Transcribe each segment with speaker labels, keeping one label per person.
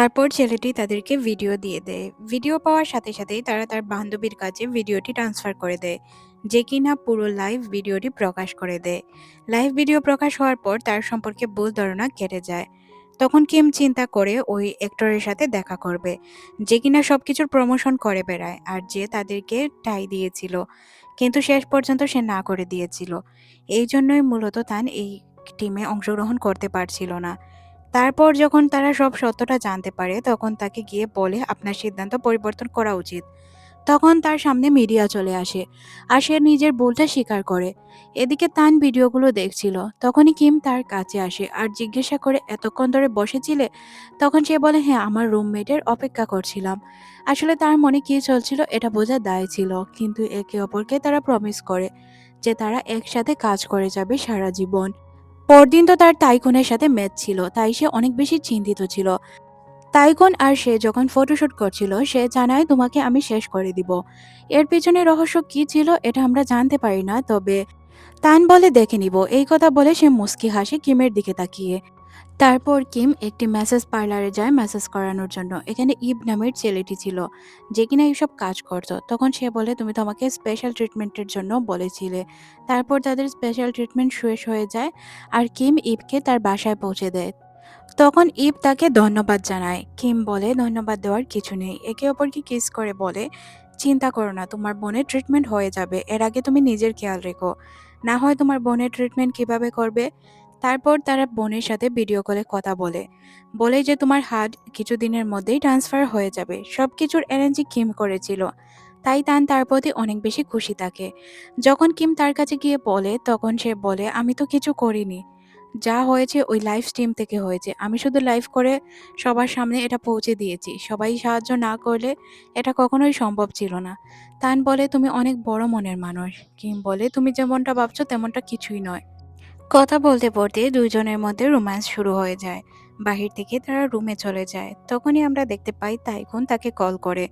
Speaker 1: তারপর ছেলেটি তাদেরকে ভিডিও দিয়ে দেয়। ভিডিও পাওয়ার সাথে সাথেই তারা তার বান্ধবীর কাছে ভিডিওটি ট্রান্সফার করে দেয়। যে কিনা পুরো লাইভ ভিডিওটি প্রকাশ করে দেয়। লাইভ ভিডিও প্রকাশ হওয়ার পর তার সম্পর্কে ভুল ধারণা কেটে যায়। তখন কিম চিন্তা করে ওই অ্যাক্টরের সাথে দেখা করবে। যে কিনা সব কিছুর প্রমোশন করে বেড়ায় আর যে তাদেরকে টাই দিয়েছিল। কিন্তু শেষ পর্যন্ত সে না করে দিয়েছিল। এই জন্যই মূলত তান এই টিমে অংশগ্রহণ করতে পারছিল না। তারপর যখন তারা সব সত্যটা জানতে পারে, তখন তাকে গিয়ে বলে, আপনার সিদ্ধান্ত পরিবর্তন করা উচিত। তখন তার সামনে মিডিয়া চলে আসে আর সে নিজের ভুলটা স্বীকার করে। এদিকে তান ভিডিওগুলো দেখছিল। তখনই কিম তার কাছে আসে আর জিজ্ঞাসা করে, এতক্ষণ ধরে বসেছিলে? তখন সে বলে হ্যাঁ আমার রুমমেটের অপেক্ষা করছিলাম। আসলে তার মনে কী চলছিল এটা বোঝার দায় ছিল। কিন্তু একে অপরকে তারা প্রমিস করে যে তারা একসাথে কাজ করে যাবে সারা জীবন। পরদিন তো তার তাইকুনের সাথে ম্যাচ ছিল, তাই সে অনেক বেশি চিন্তিত ছিল। তাইকোন আর সে যখন ফটোশুট করছিল, সে জানায়, তোমাকে আমি শেষ করে দিব। এর পিছনে রহস্য কি ছিল, এটা আমরা জানতে পারি না, তবে, তান বলে, দেখে নিব। এই কথা বলে সে মুস্কি হাসে কিমের দিকে তাকিয়ে। তারপর কিম একটি ম্যাসেজ পার্লারে যায় ম্যাসেজ করানোর জন্য। এখানে ইব নামের ছেলেটি ছিল, যে কিনা এইসব কাজ করতো। তখন সে বলে, তুমি তো আমাকে স্পেশাল ট্রিটমেন্টের জন্য বলেছিলে। তারপর তাদের স্পেশাল ট্রিটমেন্ট শেষ হয়ে যায় আর কিম ইবকে তার বাসায় পৌঁছে দেয়। তখন ইব তাকে ধন্যবাদ জানায়। কিম বলে, ধন্যবাদ দেওয়ার কিছু নেই। একে অপরকে কিস করে বলে, চিন্তা করো না, তোমার বোনের ট্রিটমেন্ট হয়ে যাবে। এর আগে তুমি নিজের খেয়াল রেখো। না হয় তোমার বোনের ট্রিটমেন্ট কীভাবে করবে? তারপর তারা বোনের সাথে ভিডিও কলে কথা বলে। বলে যে, তোমার হার্ট কিছুদিনের মধ্যেই ট্রান্সফার হয়ে যাবে। সব কিছুর অ্যারেঞ্জই কিম করেছিল। তাই তান তার প্রতি অনেক বেশি খুশি থাকে। যখন কিম তার কাছে গিয়ে বলে, তখন সে বলে, আমি তো কিছু করিনি। যা হয়েছে ওই লাইভ স্ট্রিম থেকে হয়েছে। আমি শুধু লাইভ করে সবার সামনে এটা পৌঁছে দিয়েছি। সবাই সাহায্য না করলে এটা কখনোই সম্ভব ছিল না। তান বলে, তুমি অনেক বড় মনের মানুষ। কিম বলে, তুমি যেমনটা ভাবছ তেমনটা কিছুই নয়। কথা বলতে বলতে দুইজনের মধ্যে রোম্যান্স শুরু হয়ে যায়। বাহির থেকে তারা রুমে চলে যায়। তখনই আমরা দেখতে পাই তাইকুন তাকে কল করে।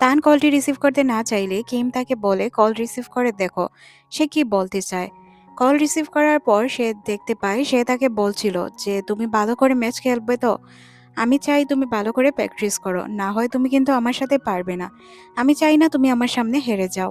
Speaker 1: তান কলটি রিসিভ করতে না চাইলে কিম তাকে বলে, কল রিসিভ করে দেখো, সে কি বলতে চায়? কল রিসিভ করার পর সে দেখতে পায়, সে তাকে বলছিল যে, তুমি ভালো করে ম্যাচ খেলবে তো? আমি চাই তুমি ভালো করে প্র্যাকটিস করো, না হয় তুমি কিন্তু আমার সাথে পারবে না। আমি চাই না তুমি আমার সামনে হেরে যাও।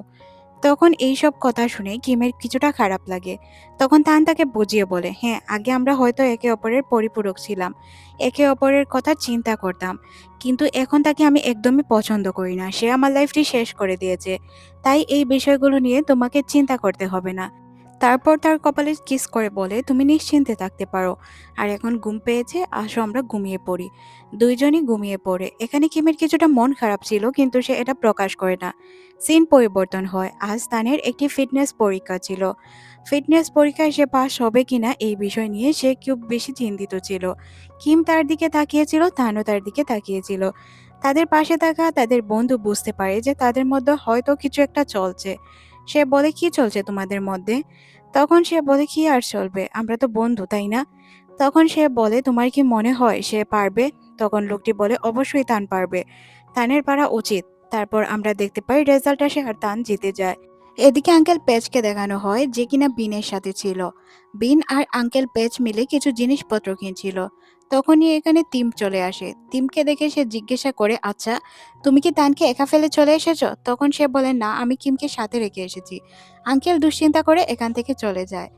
Speaker 1: তখন এই সব কথা শুনে কিমের কিছুটা খারাপ লাগে। তখন তান তাকে বুঝিয়ে বলে হ্যাঁ আগে আমরা হয়তো একে অপরের পরিপূরক ছিলাম। একে অপরের কথা চিন্তা করতাম। কিন্তু এখন তাকে আমি একদমই পছন্দ করি না। সে আমার লাইফটি শেষ করে দিয়েছে। তাই এই বিষয়গুলো নিয়ে তোমাকে চিন্তা করতে হবে না। তারপর তার কপালে কিস করে বলে, তুমি নিশ্চিন্তে থাকতে পারো। আর এখন ঘুম পেয়েছে, আসো আমরা ঘুমিয়ে পড়ি। দুইজনই ঘুমিয়ে পড়ে। এখানে কিমের কিছুটা মন খারাপ ছিল, কিন্তু সে এটা প্রকাশ করে না। সিন পরিবর্তন হয়। আজ তানের একটি ফিটনেস পরীক্ষা ছিল। ফিটনেস পরীক্ষায় সে পাশ হবে কিনা এই বিষয় নিয়ে সে খুব বেশি চিন্তিত ছিল। কিম তার দিকে তাকিয়েছিল তানও তার দিকে তাকিয়েছিল। তাদের পাশে থাকা তাদের বন্ধু বুঝতে পারে যে তাদের মধ্যে হয়তো কিছু একটা চলছে। সে বলে, কি চলছে তোমাদের মধ্যে? তখন সে বলে, কি আর চলবে? আমরা তো বন্ধু, তাই না? তখন সে বলে, তোমার কি মনে হয় সে পারবে? তখন লোকটি বলে, অবশ্যই তান পারবে। তানের পারা উচিত। তারপর আমরা দেখতে পাই রেজাল্ট আসে আর তান জিতে যায়। এদিকে আঙ্কেল পেজকে দেখানো হয় যে কিনা বিনের সাথে ছিল। বিন আর আঙ্কেল পেজ মিলে কিছু জিনিসপত্র কিনছিল। তখনই এখানে তিম চলে আসে। তিমকে দেখে সে জিজ্ঞাসা করে আচ্ছা তুমি কি তানকে একা ফেলে চলে এসেছ? তখন সে বলে, না, আমি কিমকে সাথে রেখে এসেছি। আঙ্কেল দুশ্চিন্তা করে এখান থেকে চলে যায়।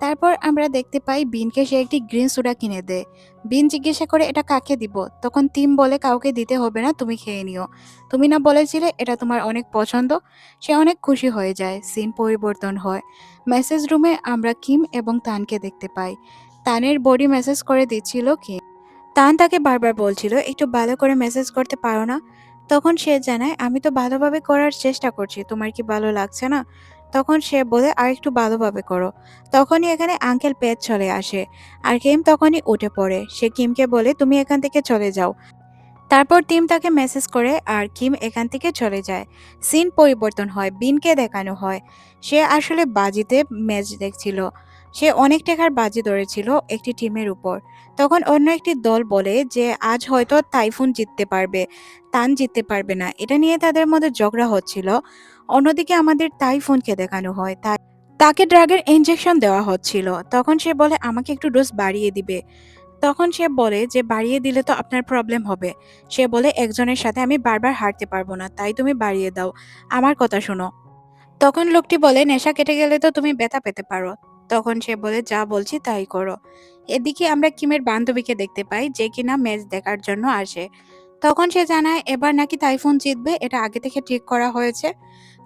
Speaker 1: তারপর আমরা দেখতে পাই বিনকে সে একটি গ্রিন সোডা কিনে দেয়। বিন জিজ্ঞাসা করে, এটা কাকে দিব? তখন তিম বলে, কাউকে দিতে হবে না, তুমি খেয়ে নিও। তুমি না বলেছিলে, এটা তোমার অনেক পছন্দ। সে অনেক খুশি হয়ে যায়, সিন পরিবর্তন হয়। মেসেজ রুমে আমরা কিম এবং তানকে দেখতে পাই। তানের বডি মেসেজ করে দিচ্ছিল কিম। তান তাকে বারবার বলছিল, একটু ভালো করে মেসেজ করতে পারো না? তখন সে জানায়, আমি তো ভালোভাবে করার চেষ্টা করছি, তোমার কি ভালো লাগছে না? তখন সে বলে, আর একটু ভালোভাবে করো। তখনই এখানে আঙ্কেল পেট চলে আসে। আর কিম তখনই উঠে পড়ে। সে কিমকে বলে, তুমি এখান থেকে চলে যাও। তারপর টিম তাকে মেসেজ করে, আর কিম এখান থেকে চলে যায়। সিন পরিবর্তন হয়, বিনকে দেখানো হয়। সে আসলে বাজিতে ম্যাচ দেখছিল। সে অনেক টাকার বাজি ধরেছিল একটি টিমের উপর। তখন অন্য একটি দল বলে যে, আজ হয়তো তাইফুন জিততে পারবে, তান জিততে পারবে না। এটা নিয়ে তাদের মধ্যে ঝগড়া হচ্ছিল। অন্যদিকে আমাদের তাইফুনকে দেখানো হয়। তাই তাকে ড্রাগের ইঞ্জেকশন দেওয়া হচ্ছিল। তখন সে বলে, আমাকে একটু ডোজ বাড়িয়ে দিবে। তখন সে বলে যে, বাড়িয়ে দিলে তো আপনার প্রবলেম হবে। সে বলে, একজনের সাথে আমি বারবার হাঁটতে পারব না, তাই তুমি বাড়িয়ে দাও। আমার কথা শোনো। তখন লোকটি বলে, নেশা কেটে গেলে তো তুমি ব্যথা পেতে পারো। তখন সে বলে, যা বলছি তাই করো। এদিকে আমরা কিমের বান্ধবীকে দেখতে পাই যে কিনা ম্যাচ দেখার জন্য আসে। তখন সে জানায়, এবার নাকি তাইফুন জিতবে, এটা আগে থেকে ঠিক করা হয়েছে।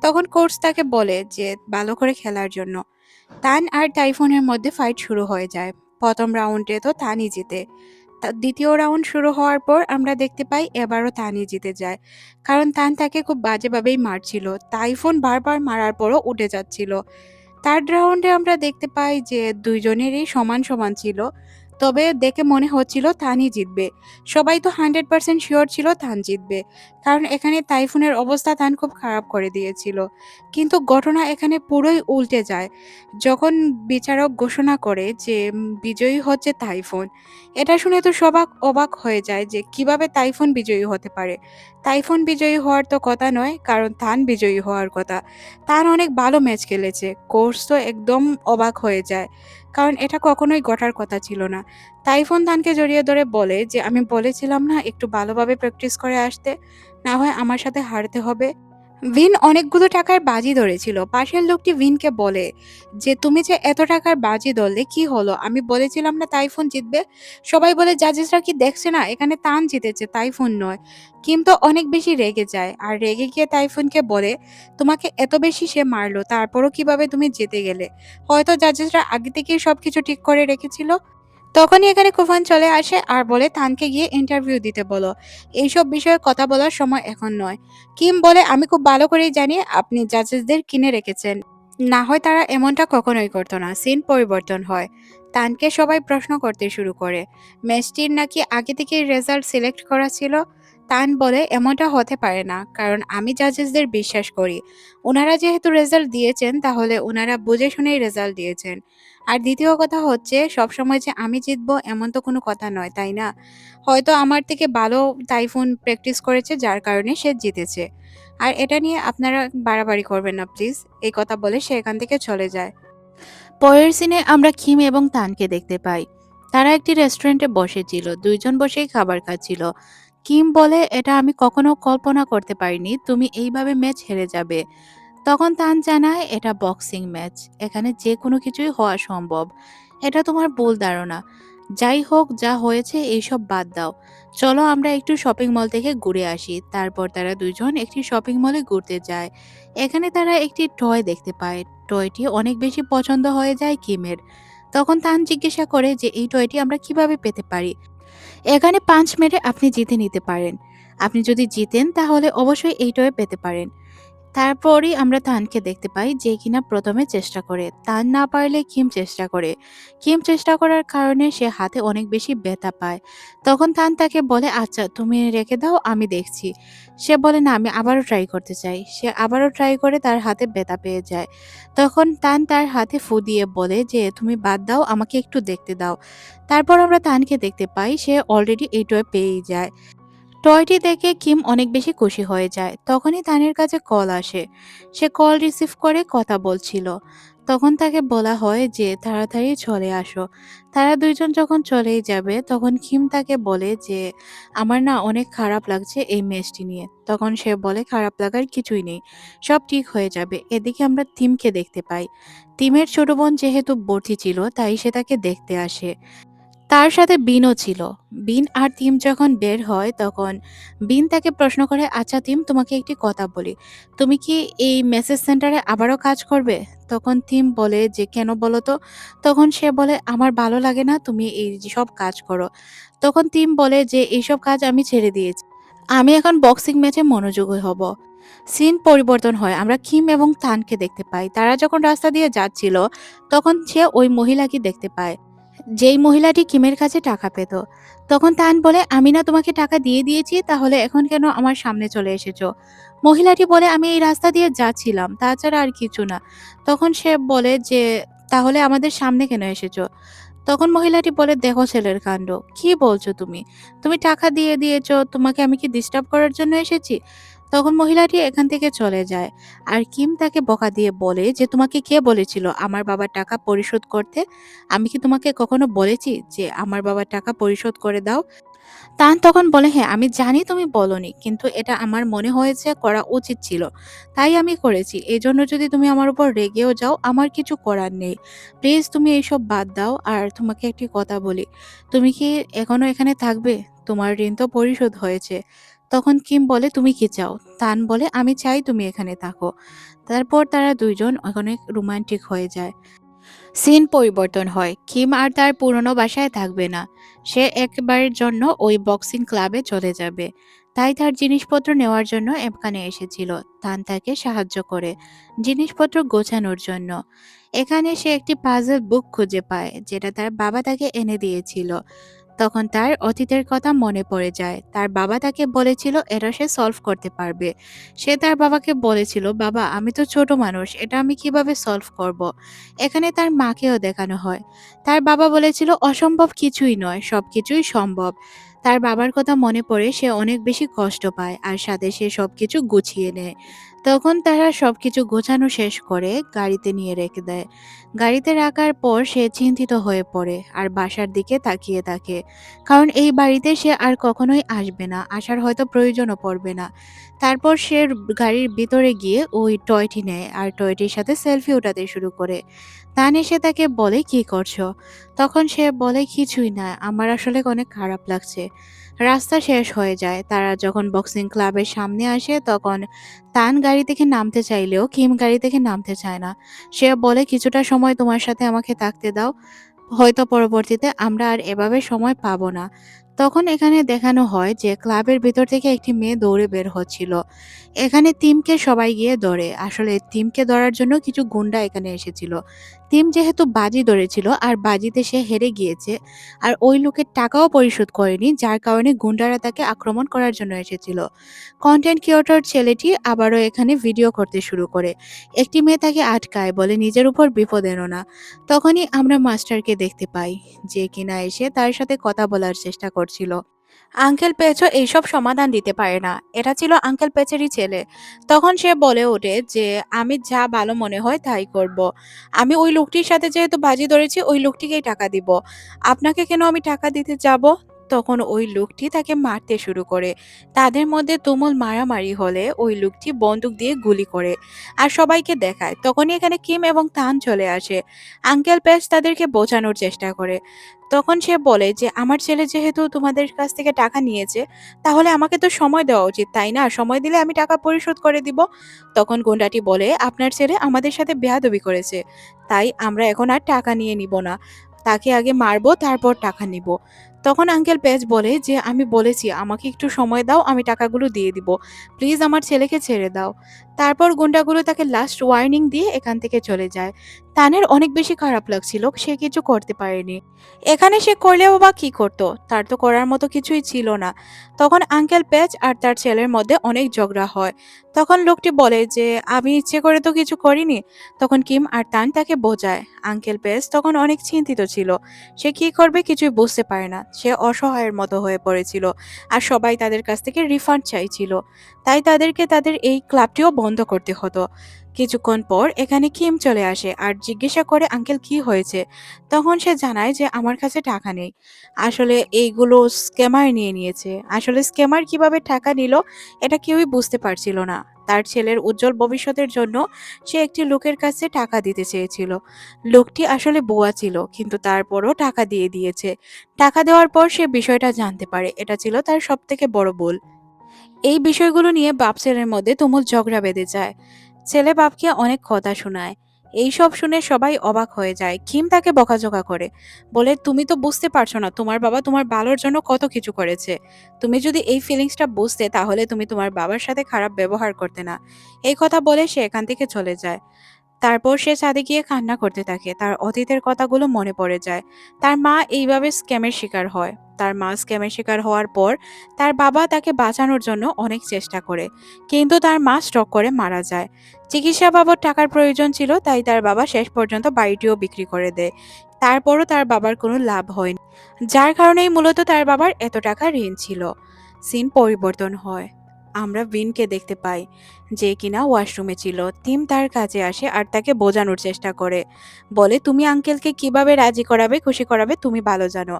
Speaker 1: তখন কোর্স তাকে বলে যে, ভালো করে খেলার জন্য। তান আর টাইফুনের মধ্যে ফাইট শুরু হয়ে যায়। প্রথম রাউন্ডে তো তানই জিতে। দ্বিতীয় রাউন্ড শুরু হওয়ার পর আমরা দেখতে পাই এবারও তানই জিতে যায়। কারণ তান তাকে খুব বাজেভাবেই মারছিল। টাইফুন বারবার মারার পরও উঠে যাচ্ছিল। থার্ড রাউন্ডে আমরা দেখতে পাই যে দুইজনেরই সমান সমান ছিল। তবে দেখে মনে হচ্ছিল তানই জিতবে। সবাই তো হান্ড্রেড পার্সেন্ট শিওর ছিল থান জিতবে। কারণ এখানে তাইফুনের অবস্থা থান খুব খারাপ করে দিয়েছিল। কিন্তু ঘটনা এখানে পুরোই উল্টে যায়। যখন বিচারক ঘোষণা করে যে বিজয়ী হচ্ছে তাইফুন এটা শুনে তো সবাক অবাক হয়ে যায় যে, কীভাবে তাইফুন বিজয়ী হতে পারে? তাইফুন বিজয়ী হওয়ার তো কথা নয়, কারণ থান বিজয়ী হওয়ার কথা। তান অনেক ভালো ম্যাচ খেলেছে, কোর্স তো একদম অবাক হয়ে যায়। কারণ এটা কখনোই ঘটার কথা ছিল না। তাইফোন তানকে জড়িয়ে ধরে বলে যে, আমি বলেছিলাম না একটু ভালোভাবে প্র্যাকটিস করে আসতে। না হয় আমার সাথে হারতে হবে। ভিন অনেকগুলো টাকার বাজি ধরেছিল। পাশের লোকটি ভিনকে বলে, যে তুমি যে এত টাকার বাজি ধরলে, কি হলো? আমি বলেছিলাম না তাইফুন জিতবে। সবাই বলে জাজেসরা কি দেখছে না? এখানে তান জিতেছে, তাইফুন নয়। কিম তো অনেক বেশি রেগে যায়। আর রেগে গিয়ে তাইফুনকে বলে, তোমাকে এত বেশি সে মারলো, তারপরও কীভাবে তুমি জিতে গেলে? হয়তো জাজেসরা আগে থেকেই সবকিছু ঠিক করে রেখেছিল। তখনই এখানে কুফান চলে আসে আর বলে, তানকে গিয়ে ইন্টারভিউ দিতে বলো। এইসব বিষয়ে কথা বলার সময় এখন নয়। কিম বলে, আমি খুব ভালো করেই জানি আপনি জাজেসদের কিনে রেখেছেন। না হয় তারা এমনটা কখনোই করতো না। সিন পরিবর্তন হয়। তানকে সবাই প্রশ্ন করতে শুরু করে। ম্যাচটির নাকি আগে থেকেই রেজাল্ট সিলেক্ট করা ছিল? তান বলে, এমনটা হতে পারে না, কারণ আমি জাজেসদের বিশ্বাস করি। ওনারা যেহেতু রেজাল্ট দিয়েছেন, তাহলে ওনারা বুঝে শুনেই রেজাল্ট দিয়েছেন। আর দ্বিতীয় কথা হচ্ছে, সবসময় যে আমি জিতবো এমন তো কোনো কথা নয়, তাই না? হয়তো আমার থেকে ভালো টাইফুন প্র্যাকটিস করেছে, যার কারণে সে জিতেছে। আর এটা নিয়ে আপনারা বাড়াবাড়ি করবেন না, প্লিজ। এই কথা বলে সে এখান থেকে চলে যায়। পরের সিনে আমরা কিম এবং তানকে দেখতে পাই। তারা একটি রেস্টুরেন্টে বসেছিল, দুইজন বসেই খাবার খাচ্ছিল। কিম বলে, এটা আমি কখনো কল্পনা করতে পারিনি, তুমি এইভাবে ম্যাচ হেরে যাবে। তখন তান জানায়, এটা বক্সিং ম্যাচ এখানে যে কোনো কিছুই হওয়া সম্ভব। এটা তোমার ভুল ধারণা। যাই হোক, যা হয়েছে, এইসব বাদ দাও। চলো আমরা একটু শপিং মল থেকে ঘুরে আসি। তারপর তারা দুজন একটি শপিং মলে ঘুরতে যায়। এখানে তারা একটি টয় দেখতে পায়। টয়টি অনেক বেশি পছন্দ হয়ে যায় কিমের। তখন তান জিজ্ঞাসা করে যে, এই টয়টি আমরা কীভাবে পেতে পারি? এখানে পাঁচ মেরে আপনি জিতে নিতে পারেন। আপনি যদি জিতেন, তাহলে অবশ্যই এই টয় পেতে পারেন। তারপরই আমরা তানকে দেখতে পাই যে কিনা প্রথমে চেষ্টা করে। তান না পারলে কিম চেষ্টা করে। কিম চেষ্টা করার কারণে সে হাতে অনেক বেশি ব্যথা পায়। তখন তান তাকে বলে আচ্ছা তুমি রেখে দাও, আমি দেখছি। সে বলে, না, আমি আবারও ট্রাই করতে চাই। সে আবারও ট্রাই করে তার হাতে ব্যথা পেয়ে যায়। তখন তান তার হাতে ফু দিয়ে বলে যে, তুমি বাদ দাও, আমাকে একটু দেখতে দাও। তারপর আমরা তানকে দেখতে পাই, সে অলরেডি এই টয় পেয়েই যায়। টয়টি দেখে কিম অনেক বেশি খুশি হয়ে যায়। তখনই তানের কাছে কল আসে। সে কল রিসিভ করে কথা বলছিল। তখন তাকে বলা হয় যে, তাড়াতাড়ি চলে আসো। তারা দুইজন যখন চলেই যাবে, তখন কিম তাকে বলে যে, আমার না অনেক খারাপ লাগছে এই মেসটি নিয়ে। তখন সে বলে, খারাপ লাগার কিছুই নেই। সব ঠিক হয়ে যাবে। এদিকে আমরা তিমকে দেখতে পাই। তিমের ছোট বোন যেহেতু ভর্তি ছিল, তাই সে তাকে দেখতে আসে। তার সাথে বিনও ছিল। বিন আর তিম যখন বের হয়, তখন বিন তাকে প্রশ্ন করে আচ্ছা তিম, তোমাকে একটি কথা বলি। তুমি কি এই মেসেজ সেন্টারে আবারও কাজ করবে? তখন তিম বলে, যে কেন বলো তো? তখন সে বলে, আমার ভালো লাগে না, তুমি এই সব কাজ করো। তখন তিম বলে, যে এইসব কাজ আমি ছেড়ে দিয়েছি। আমি এখন বক্সিং ম্যাচে মনোযোগী হব। সিন পরিবর্তন হয়। আমরা কিম এবং তানকে দেখতে পাই। তারা যখন রাস্তা দিয়ে যাচ্ছিল, তখন সে ওই মহিলাকে দেখতে পায়। যেই মহিলাটি কিমের কাছে টাকা পেত। তখন তান বলে আমি না তোমাকে টাকা দিয়ে দিয়েছি, তাহলে এখন কেন আমার সামনে চলে এসেছ? মহিলাটি বলে, আমি এই রাস্তা দিয়ে যাচ্ছিলাম, তাছাড়া আর কিছু না। তখন সে বলে যে, তাহলে আমাদের সামনে কেন এসেছ? তখন মহিলাটি বলে, দেখো ছেলের কাণ্ড, কি বলছো তুমি? তুমি টাকা দিয়ে দিয়েছ, তোমাকে আমি কি ডিস্টার্ব করার জন্য এসেছি? তখন মহিলাটি এখান থেকে চলে যায়। আর কিম তাকে বকা দিয়ে বলে যে, তোমাকে কে বলেছিল আমার বাবার টাকা পরিশোধ করতে? আমি কি তোমাকে কখনো বলেছি যে, আমার বাবার টাকা পরিশোধ করে দাও? তান তখন বলে হ্যাঁ আমি জানি তুমি বলনি, কিন্তু এটা আমার মনে হয়েছে করা উচিত ছিল। তাই আমি করেছি। এই জন্য যদি তুমি আমার উপর রেগেও যাও, আমার কিছু করার নেই। প্লিজ তুমি এইসব বাদ দাও, আর তোমাকে একটি কথা বলি। তুমি কি এখনও এখানে থাকবে? তোমার ঋণ তো পরিশোধ হয়েছে। তখন কিম বলে, তুমি কি চাও? তান বলে, আমি চাই তুমি এখানে থাকো। তারপর তারা দুইজন অনেক রোমান্টিক হয়ে যায়। সিন পরিবর্তন হয়। কিম আর তার পুরনো বাসায় থাকবে না। সে একবারের জন্য ওই বক্সিং ক্লাবে চলে যাবে। তাই তার জিনিসপত্র নেওয়ার জন্য এখানে এসেছিল। তান তাকে সাহায্য করে জিনিসপত্র গোছানোর জন্য। এখানে সে একটি পাজল বুক খুঁজে পায়, যেটা তার বাবা তাকে এনে দিয়েছিল। তখন তার অতীতের কথা মনে পড়ে যায়। তার বাবা তাকে বলেছিল, এটা সে সলভ করতে পারবে। সে তার বাবাকে বলেছিল, বাবা, আমি তো ছোট মানুষ, এটা আমি কীভাবে সলভ করব। এখানে তার মাকেও দেখানো হয়। তার বাবা বলেছিল, অসম্ভব কিছুই নয়, সবকিছুই সম্ভব। তার বাবার কথা মনে পড়ে, সে অনেক বেশি কষ্ট পায় আর সাথে সে সবকিছু গুছিয়ে নেয়। তখন তারা সবকিছু গোছানো শেষ করে গাড়িতে নিয়ে রেখে দেয়। গাড়িতে রাখার পর সে চিন্তিত হয়ে পড়ে আর বাসার দিকে তাকিয়ে থাকে। কারণ এই বাড়িতে সে আর কখনোই আসবে না, আসার হয়তো প্রয়োজনও পড়বে না। তারপর সে গাড়ির ভিতরে গিয়ে ওই টয়টি নেয় আর টয়টির সাথে সেলফি উঠাতে শুরু করে। তান এসে তাকে বলে, কি করছ? তখন সে বলে, কিছুই না, আমার আসলে অনেক খারাপ লাগছে। রাস্তা শেষ হয়ে যায়। তারা যখন বক্সিং ক্লাবের সামনে আসে, তখন তান গাড়ি থেকে নামতে চাইলেও কিম গাড়ি থেকে নামতে চায় না। সে বলে, কিছুটা সময় তোমার সাথে আমাকে থাকতে দাও। হয়তো পরবর্তীতে আমরা আর এভাবে সময় পাবো না। তখন এখানে দেখানো হয় যে, ক্লাবের ভিতর থেকে একটি মেয়ে দৌড়ে বের হচ্ছিল। এখানে তিমকে সবাই গিয়ে ধরে। আসলে তিমকে ধরার জন্য কিছু গুন্ডা এখানে এসেছিল। তিম যেহেতু বাজি ধরেছিল আর বাজিতে সে হেরে গিয়েছে, আর ওই লোকের টাকাও পরিশোধ করেনি, যার কারণে গুন্ডারা তাকে আক্রমণ করার জন্য এসেছিল। কন্টেন্ট ক্রিয়েটর ছেলেটি আবারও এখানে ভিডিও করতে শুরু করে। একটি মেয়ে তাকে আটকায়, বলে, নিজের উপর বিপদ এনো না। তখনই আমরা মাস্টারকে দেখতে পাই, যে কিনা এসে তার সাথে কথা বলার চেষ্টা করছিল। আঙ্কেল পেচও এইসব সমাধান দিতে পারে না। এটা ছিল আঙ্কেল পেচেরই ছেলে। তখন সে বলে ওঠে যে, আমি যা ভালো মনে হয় তাই করব। আমি ওই লোকটির সাথে যেহেতু বাজি ধরেছি, ওই লোকটিকেই টাকা দিব। আপনাকে কেন আমি টাকা দিতে যাব? তখন ওই লোকটি তাকে মারতে শুরু করে। তাদের মধ্যে তুমুল মারামারি হলে ওই লোকটি বন্দুক দিয়ে গুলি করে আর সবাইকে দেখায়। তখনই এখানে কিম এবং তান চলে আসে। আঙ্কেল পেস তাদেরকে বোঝানোর চেষ্টা করে। তখন সে বলে যে, আমার ছেলে যেহেতু তোমাদের কাছ থেকে টাকা নিয়েছে, তাহলে আমাকে তো সময় দেওয়া উচিত, তাই না? সময় দিলে আমি টাকা পরিশোধ করে দিব। তখন গুন্ডাটি বলে, আপনার ছেলে আমাদের সাথে বেয়াদবি করেছে, তাই আমরা এখন আর টাকা নিয়ে নিব না। তাকে আগে মারবো, তারপর টাকা নিব। তখন আঙ্কেল পেজ বলে যে, আমি বলেছি, আমাকে একটু সময় দাও, আমি টাকাগুলো দিয়ে দিব। প্লিজ আমার ছেলেকে ছেড়ে দাও। তারপর গুন্ডাগুলো তাকে লাস্ট ওয়ার্নিং দিয়ে এখান থেকে চলে যায়। তানের অনেক বেশি খারাপ লাগছিল, সে কিছু করতে পারেনি। এখানে সে করলেও বা কি করতো? তার তো করার মতো কিছুই ছিল না। তখন আঙ্কেল প্যাচ আর তার ছেলের মধ্যে অনেক ঝগড়া হয়। তখন লোকটি বলে যে, আমি ইচ্ছে করে তো কিছু করিনি। তখন কিম আর তান তাকে বোঝায়। আঙ্কেল পেজ তখন অনেক চিন্তিত ছিল। সে কি করবে কিছুই বুঝতে পারে না। সে অসহায়ের মতো হয়ে পড়েছিল। আর সবাই তাদের কাছ থেকে রিফান্ড চাইছিল। তাই তাদেরকে তাদের এই ক্লাবটিও বন্ধ করতে হতো। কিছুক্ষণ পর এখানে কিম চলে আসে আর জিজ্ঞাসা করে, আঙ্কেল, কি হয়েছে? তখন সে জানায় যে, আমার কাছে টাকা নেই। আসলে এইগুলো স্ক্যামার নিয়ে নিয়েছে। আসলে স্ক্যামার কীভাবে টাকা নিল, এটা কেউই বুঝতে পারছিল না। তার ছেলের উজ্জ্বল ভবিষ্যতের জন্য সে একটি লোকের কাছে টাকা দিতে চেয়েছিল। লোকটি আসলে বোয়া ছিল, কিন্তু তারপরও টাকা দিয়ে দিয়েছে। টাকা দেওয়ার পর সে বিষয়টা জানতে পারে। এটা ছিল তার সবথেকে বড় ভুল। এই বিষয়গুলো নিয়ে বাপ ছেলের মধ্যে তুমুল ঝগড়া বেঁধে যায়। ছেলে বাপকে অনেক কথা শোনায়। এইসব শুনে সবাই অবাক হয়ে যায়। খিম তাকে বকাঝোকা করে। বলে, তুমি তো বুঝতে পারছ না, তোমার বাবা তোমার ভালোর জন্য কত কিছু করেছে। তুমি যদি এই ফিলিংসটা বুঝতে, তাহলে তুমি তোমার বাবার সাথে খারাপ ব্যবহার করতে না। এই কথা বলে সে এখান থেকে চলে যায়। তারপর সে ছাদে গিয়ে কান্না করতে থাকে। তার অতীতের কথাগুলো মনে পড়ে যায়। তার মা এইভাবে স্ক্যামের শিকার হয়। তার মা স্ক্যামের শিকার হওয়ার পর তার বাবা তাকে বাঁচানোর জন্য অনেক চেষ্টা করে। কিন্তু তার মা স্ট্রক করে মারা যায়। চিকিৎসা বাবদ টাকার প্রয়োজন ছিল, তাই তার বাবা শেষ পর্যন্ত বাড়িটিও বিক্রি করে দেয়। তারপরও তার বাবার কোনো লাভ হয়নি। যার কারণেই মূলত তার বাবার এত টাকা ঋণ ছিল। সিন পরিবর্তন হয়। আমরা বিনকে দেখতে পাই, যে কিনা ওয়াশরুমে ছিল। তিম তার কাছে আসে আর তাকে বোঝানোর চেষ্টা করে, বলে, তুমি আঙ্কেলকে কীভাবে রাজি করাবে, খুশি করাবে, তুমি ভালো জানো।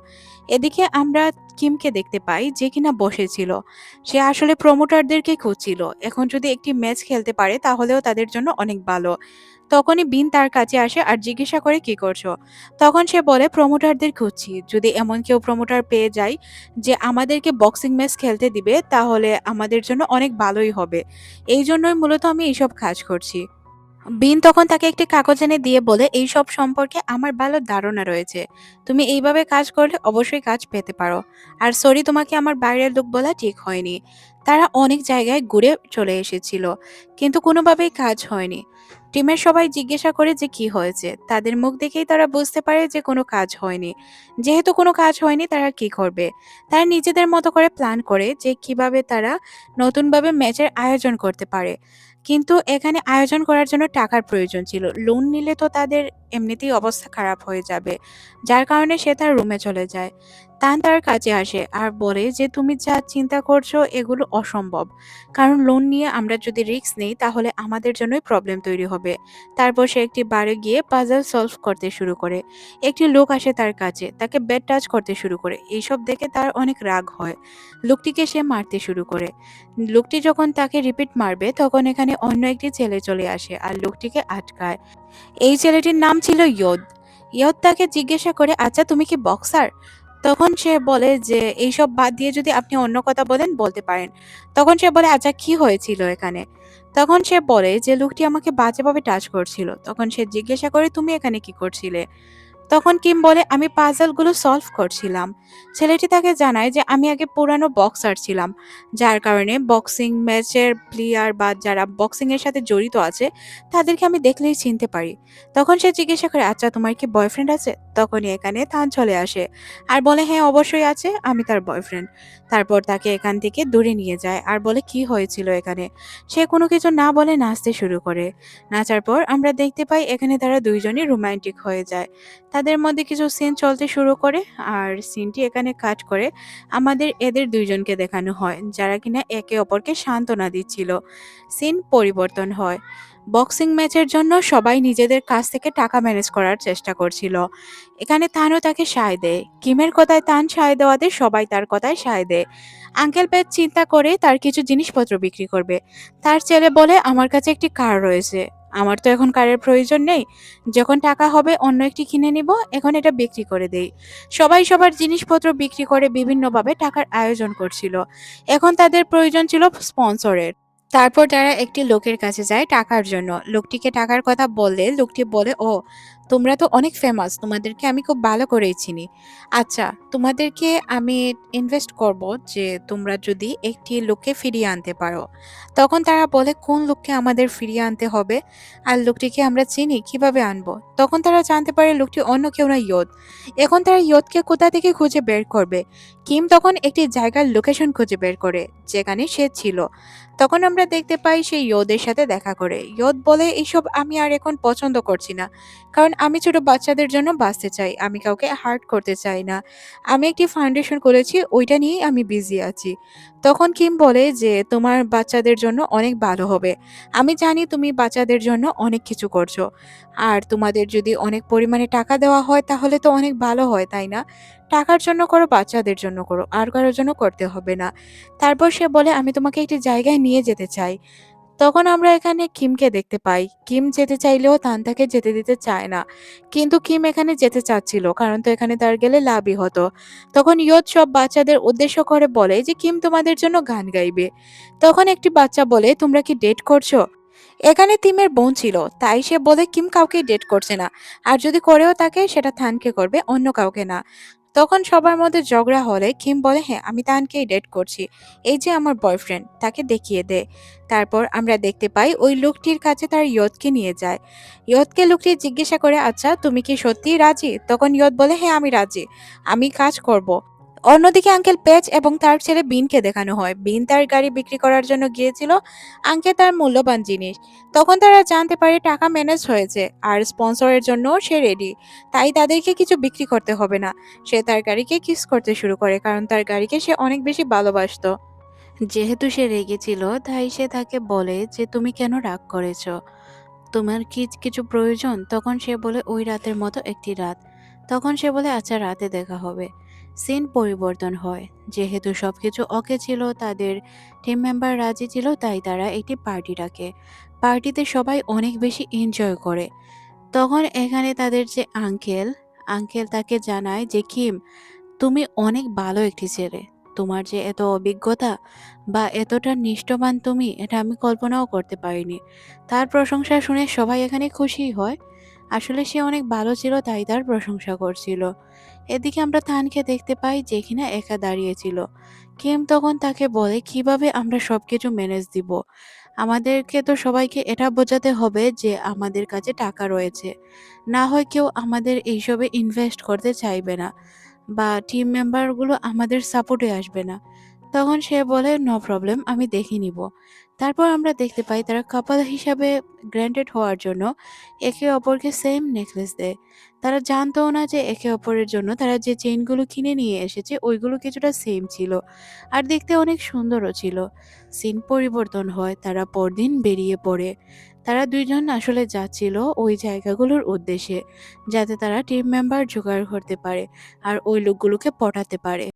Speaker 1: এদিকে আমরা কিমকে দেখতে পাই, যে কিনা বসেছিল সে আসলে প্রমোটারদেরকে খুঁজছিল। এখন যদি একটি ম্যাচ খেলতে পারে, তাহলেও তাদের জন্য অনেক ভালো। তখনই বিন তার কাছে আসে আর জিজ্ঞাসা করে, কি করছ? তখন সে বলে, প্রমোটারদের খুঁজছি। যদি এমন কেউ প্রমোটার পেয়ে যায় যে আমাদেরকে বক্সিং ম্যাচ খেলতে দিবে, তাহলে আমাদের জন্য অনেক ভালোই হবে। এই জন্যই মূলত আমি এইসব কাজ করছি। বিন তখন তাকে একটি কাগজ এনে দিয়ে বলে এই সব সম্পর্কে আমার ভালো ধারণা রয়েছে। তুমি এইভাবে কাজ করলে অবশ্যই কাজ পেতে পারো। আর সরি, তোমাকে আমার বাইরের লোক বলা ঠিক হয়নি। তারা অনেক জায়গায় ঘুরে চলে এসেছিল, কিন্তু কোনোভাবেই কাজ হয়নি। টিমের সবাই জিজ্ঞাসা করে যে কি হয়েছে। তাদের মুখ দেখেই তারা বুঝতে পারে যে কোনো কাজ হয়নি। যেহেতু কোনো কাজ হয়নি, তারা কি করবে? তারা নিজেদের মতো করে প্ল্যান করে যে কীভাবে তারা নতুনভাবে ম্যাচের আয়োজন করতে পারে। কিন্তু এখানে আয়োজন করার জন্য টাকার প্রয়োজন ছিল। লোন নিলে তো তাদের এমনিতেই অবস্থা খারাপ হয়ে যাবে। যার কারণে সে তার রুমে চলে যায়। তান তার কাছে আসে আর বলে যে, তুমি যা চিন্তা করছ এগুলো অসম্ভব। কারণ লোন নিয়ে আমরা যদি রিস্ক নেই, তাহলে আমাদের জন্যই প্রবলেম তৈরি হবে। তারপর সে একটি বারে গিয়ে পাজল সলভ করতে শুরু করে। একটি লোক আসে তার কাছে, তাকে বেড টাচ করতে শুরু করে। এইসব দেখে তার অনেক রাগ হয়। লোকটিকে সে মারতে শুরু করে। লোকটি যখন তাকে রিপিট মারবে, তখন এখানে অন্য একটি ছেলে চলে আসে আর লোকটিকে আটকায়। এই ছেলেটির নাম ছিল ইয়োদ। ইয়োদ তাকে জিজ্ঞাসা করে আচ্ছা তুমি কি বক্সার তখন সে বলে যে, এইসব বাদ দিয়ে যদি আপনি অন্য কথা বলেন, বলতে পারেন। তখন সে বলে আচ্ছা কি হয়েছিল এখানে? তখন সে বলে যে, লোকটি আমাকে বাজেভাবে টাচ করছিল। তখন সে জিজ্ঞাসা করে, তুমি এখানে কি করছিলে? তখন কিম বলে, আমি পাজলগুলো সলভ করছিলাম। ছেলেটি তাকে জানায় যে, আমি আগে পুরানো বক্সার ছিলাম, যার কারণে বক্সিং ম্যাচের প্লেয়ার বা যারা বক্সিং এর সাথে জড়িত আছে, তাদেরকে আমি দেখলেই চিনতে পারি। তখন সে জিজ্ঞাসা করে আচ্ছা তোমার কি বয়ফ্রেন্ড আছে? তখনই এখানে তান চলে আসে। আর বলে হ্যাঁ অবশ্যই আছে, আমি তার বয়ফ্রেন্ড তারপর তাকে এখান থেকে দূরে নিয়ে যায়। আর বলে, কি হয়েছিল এখানে? সে কোনো কিছু না বলে নাচতে শুরু করে। নাচার পর আমরা দেখতে পাই, এখানে তারা দুইজনই রোমান্টিক হয়ে যায়। তাদের মধ্যে কিছু সিন চলতে শুরু করে আর সিনটি এখানে কাট করে আমাদের এদের দুইজনকে দেখানো হয়, যারা কিনা একে অপরকে সান্ত্বনা দিচ্ছিল। সিন পরিবর্তন হয়। বক্সিং ম্যাচের জন্য সবাই নিজেদের কাছ থেকে টাকা ম্যানেজ করার চেষ্টা করছিল। এখানে তানও তাকে সায় দেয়। কিমের কথায় তান সায় দেওয়াতে সবাই তার কথায় সায় দেয়। আঙ্কেল পেট চিন্তা করে তার কিছু জিনিসপত্র বিক্রি করবে। তার ছেলে বলে, আমার কাছে একটি কার রয়েছে। আমার তো এখন কারের প্রয়োজন নেই। যখন টাকা হবে অন্য একটি কিনে নিব, এখন এটা বিক্রি করে দেই। সবাই সবার জিনিসপত্র বিক্রি করে বিভিন্নভাবে টাকার আয়োজন করছিল। এখন তাদের প্রয়োজন ছিল স্পন্সরের। তারপর তারা একটি লোকের কাছে যায় টাকার জন্য। লোকটিকে টাকার কথা বললে, লোকটি বলে ও তোমরা তো অনেক ফেমাস তোমাদেরকে আমি খুব ভালো করেই চিনি। আচ্ছা তোমাদেরকে আমি ইনভেস্ট করব যে তোমরা যদি একটি লোককে ফিরিয়ে আনতে পারো। তখন তারা বলে, কোন লোককে আমাদের ফিরিয়ে আনতে হবে? আর লোকটিকে আমরা চিনি, কীভাবে আনব? তখন তারা জানতে পারে লোকটি অন্য কেউ না ইয়োদ এখন তারা ইয়োদকে কোথা থেকে খুঁজে বের করবে? কিম তখন একটি জায়গার লোকেশন খুঁজে বের করে, যেখানে সে ছিল। তখন আমরা দেখতে পাই সে ইয়োদের সাথে দেখা করে। ইয়োদ বলে, এইসব আমি আর এখন পছন্দ করছি না। কারণ আমি ছোট বাচ্চাদের জন্য বাঁচতে চাই। আমি কাউকে হার্ট করতে চাই না। আমি একটি ফাউন্ডেশন করেছি, ওইটা নিয়েই আমি বিজি আছি। তখন কিম বলে যে, তোমার বাচ্চাদের জন্য অনেক ভালো হবে। আমি জানি তুমি বাচ্চাদের জন্য অনেক কিছু করছ। আর তোমাদের যদি অনেক পরিমাণে টাকা দেওয়া হয়, তাহলে তো অনেক ভালো হয়, তাই না? টাকার জন্য করো, বাচ্চাদের জন্য করো, আর কারোর জন্য করতে হবে না। তারপর সে বলে, আমি তোমাকে একটি জায়গায় নিয়ে যেতে চাই। তখন আমরা এখানে কিমকে দেখতে পাই। কিম যেতে চাইলেও তান তাকে যেতে দিতে চায় না। কিন্তু কিম এখানে যেতে চাচ্ছিল, কারণ তো এখানে তার গেলে লাভই হতো। তখন ইয়ত সব বাচ্চাদের উদ্দেশ্য করে বলে যে, কিম তোমাদের জন্য গান গাইবে। তখন একটি বাচ্চা বলে, তোমরা কি ডেট করছ? এখানে তিমের বোন ছিল, তাই সে বলে, কিম কাউকে ডেট করছে না। আর যদি করেও তাকে, সেটা থানকে করবে, অন্য কাউকে না। তখন সবার মধ্যে ঝগড়া হলে কিম বলে হ্যাঁ আমি তানকেই ডেট করছি। এই যে আমার বয়ফ্রেন্ড তাকে দেখিয়ে দে। তারপর আমরা দেখতে পাই ওই লোকটির কাছে তার ইয়তকে নিয়ে যায়। ইয়তকে লোকটি জিজ্ঞাসা করে আচ্ছা তুমি কি সত্যিই রাজি? তখন ইয়ত বলে হ্যাঁ আমি রাজি। আমি কাজ করব। অন্যদিকে আঙ্কেল পেচ এবং তার ছেলে বিনকে দেখানো হয়। বিন তার গাড়ি বিক্রি করার জন্য গিয়েছিল। আঙ্কেল তার মূল্যবান জিনিস। তখন তারা জানতে পারে টাকা ম্যানেজ হয়েছে আর স্পন্সরের জন্য সে রেডি। তাই তাদেরকে কিছু বিক্রি করতে হবে না। সে তার গাড়িকে কিস করতে শুরু করে কারণ তার গাড়িকে সে অনেক বেশি ভালোবাসতো। যেহেতু সে রেগেছিল তাই সে তাকে বলে যে, তুমি কেন রাগ করেছ? তোমার কি কিছু প্রয়োজন? তখন সে বলে, ওই রাতের মতো একটি রাত। তখন সে বলে আচ্ছা রাতে দেখা হবে। সিন পরিবর্তন হয়। যেহেতু সবকিছু ওকে ছিল, তাদের টিম মেম্বার রাজি ছিল, তাই তারা একটি পার্টি রাখে পার্টিতে সবাই অনেক বেশি এনজয় করে। তখন এখানে তাদের যে আঙ্কেল আঙ্কেল তাকে জানায় যে, কিম, তুমি অনেক ভালো একটি ছেলে। তোমার যে এত অভিজ্ঞতা বা এতটা নিষ্ঠবান তুমি, এটা আমি কল্পনাও করতে পারিনি। তার প্রশংসা শুনে সবাই এখানে খুশি হয়। আসলে সে অনেক ভালো ছিল, তাই তার প্রশংসা করছিল। এদিকে আমরা তানকে দেখতে পাই যে কিনা একা দাঁড়িয়েছিল কেম তখন তাকে বলে, কীভাবে আমরা সবকিছু ম্যানেজ দিব? আমাদেরকে তো সবাইকে এটা বোঝাতে হবে যে আমাদের কাছে টাকা রয়েছে। না হয় কেউ আমাদের এইসবে ইনভেস্ট করতে চাইবে না বা টিম মেম্বারগুলো আমাদের সাপোর্টে আসবে না। তখন সে বলে নো প্রবলেম আমি দেখে নিব। তারপর আমরা দেখতে পাই তারা কাপাল হিসাবে গ্র্যান্টেড হওয়ার জন্য একে অপরকে সেম নেকলেস দেয়। তারা জানতো না যে একে অপরের জন্য তারা যে চেইনগুলো কিনে নিয়ে এসেছে, ওইগুলো কিছুটা সেম ছিল আর দেখতে অনেক সুন্দরও ছিল। সিন পরিবর্তন হয়, তারা পরদিন বেরিয়ে পড়ে। তারা দুইজন আসলে যাচ্ছিল ওই জায়গাগুলোর উদ্দেশ্যে, যাতে তারা টিম মেম্বার জোগাড় করতে পারে আর ওই লোকগুলোকে পটাতে পারে।